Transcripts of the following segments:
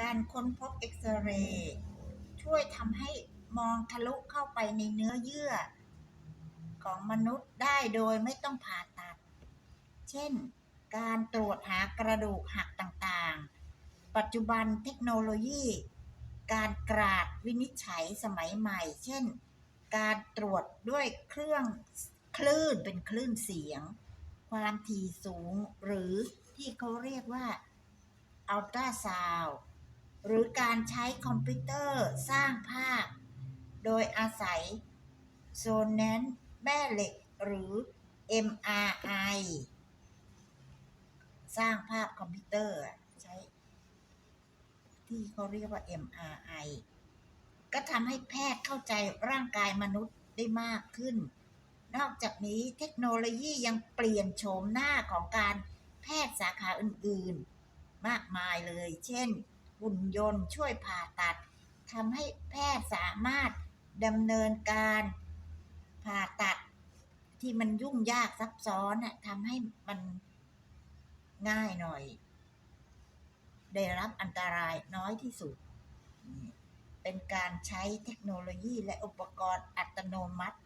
การค้นพบเอ็กซเรย์ช่วยทำให้มองทะลุเข้าไปในเนื้อเยื่อ ของมนุษย์ได้โดยไม่ต้องผ่าตัด เช่น การตรวจหากระดูกหักต่างๆ ปัจจุบันเทคโนโลยี การกราดวินิจฉัยสมัยใหม่ เช่น การตรวจด้วยเครื่องคลื่นเป็นคลื่นเสียง ความถี่สูงหรือที่เขาเรียกว่าอัลตราซาว หรือการใช้คอมพิวเตอร์สร้างภาพ โดยอาศัยโซนแนนแม่เหล็กหรือ MRI สร้างภาพคอมพิวเตอร์ใช้ ที่เขาเรียกว่า MRI ก็ทำให้แพทย์เข้าใจร่างกายมนุษย์ได้มากขึ้น นอกจากนี้เทคโนโลยียังเปลี่ยนโฉมหน้าของการแพทย์สาขาอื่นๆ มากมายเลย เช่น หุ่นยนต์ช่วยผ่าตัดทำให้แพทย์สามารถดำเนินการผ่าตัดที่มันยุ่งยากซับซ้อนน่ะทำให้มันง่ายหน่อย ได้รับอันตรายน้อยที่สุด เป็นการใช้เทคโนโลยีและอุปกรณ์อัตโนมัติ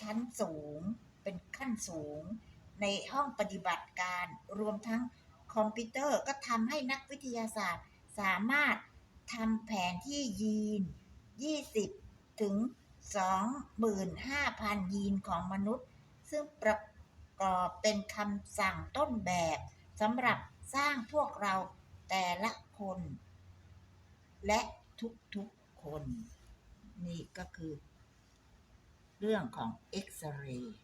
ชั้นสูงเป็นขั้นสูงในห้องปฏิบัติการรวมทั้ง คอมพิวเตอร์ก็ทำให้นักวิทยาศาสตร์ สามารถทำแผนที่ยีน 20 ถึง 25,000 ยีนของมนุษย์ ซึ่งประกอบเป็นคำสั่งต้นแบบสำหรับสร้างพวกเราแต่ละคน และทุกๆคน นี่ก็คือ เรื่องของเอ็กซเรย์